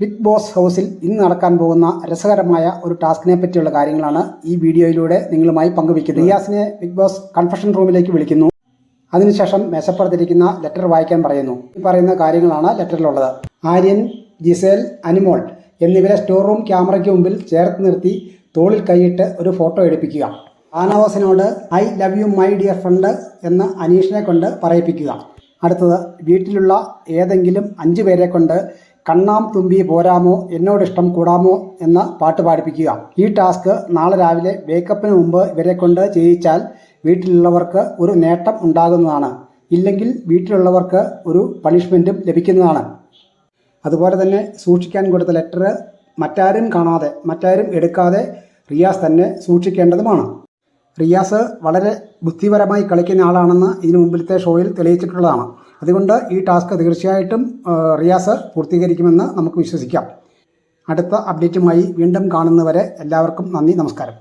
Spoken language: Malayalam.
ബിഗ് ബോസ് ഹൗസിൽ ഇന്ന് നടക്കാൻ പോകുന്ന രസകരമായ ഒരു ടാസ്കിനെ പറ്റിയുള്ള കാര്യങ്ങളാണ് ഈ വീഡിയോയിലൂടെ നിങ്ങളുമായി പങ്കുവയ്ക്കുന്നത്. റിയാസിനെ ബിഗ് ബോസ് കൺഫഷൻ റൂമിലേക്ക് വിളിക്കുന്നു. അതിനുശേഷം മേശപ്പുറത്തിരിക്കുന്ന ലെറ്റർ വായിക്കാൻ പറയുന്നു. ഈ പറയുന്ന കാര്യങ്ങളാണ് ലെറ്ററിലുള്ളത്. ആര്യൻ ജിസേൽ അനിമോൾ എന്നിവരെ സ്റ്റോർ റൂം ക്യാമറയ്ക്ക് മുമ്പിൽ ചേർത്ത് നിർത്തി തോളിൽ കൈയിട്ട് ഒരു ഫോട്ടോ എടുപ്പിക്കുക. ആനവാസിനോട് I love you my dear friend എന്ന് അനീഷിനെ കൊണ്ട് പറയിപ്പിക്കുക. അടുത്തത് വീട്ടിലുള്ള ഏതെങ്കിലും അഞ്ചു പേരെ കൊണ്ട് കണ്ണാം തുമ്പി പോരാമോ? എന്നോട് ഇഷ്ടം കൂടാമോ? എന്ന പാട്ട് പാടിപ്പിക്കുക. ഈ ടാസ്ക് നാളെ രാവിലെ വേക്കപ്പിന് മുമ്പ് ഇവരെ കൊണ്ട് ചെയ്യിച്ചാൽ വീട്ടിലുള്ളവർക്ക് ഒരു നേട്ടം ഉണ്ടാകുന്നതാണ്. ഇല്ലെങ്കിൽ വീട്ടിലുള്ളവർക്ക് ഒരു പണിഷ്മെന്റും ലഭിക്കുന്നതാണ്. അതുപോലെ തന്നെ സൂക്ഷിക്കാൻ കൊടുത്ത ലെറ്റർ മറ്റാരും കാണാതെ മറ്റാരും എടുക്കാതെ റിയാസ് തന്നെ സൂക്ഷിക്കേണ്ടതുമാണ്. റിയാസ് വളരെ ബുദ്ധിപരമായി കളിക്കുന്ന ആളാണെന്ന് ഇതിനു മുമ്പിലത്തെ ഷോയിൽ തെളിയിച്ചിട്ടുള്ളതാണ്. അതുകൊണ്ട് ഈ ടാസ്ക് തീർച്ചയായിട്ടും റിയാസ് പൂർത്തീകരിക്കുമെന്ന് നമുക്ക് വിശ്വസിക്കാം. അടുത്ത അപ്ഡേറ്റുമായി വീണ്ടും കാണുന്നവരെ എല്ലാവർക്കും നന്ദി നമസ്കാരം.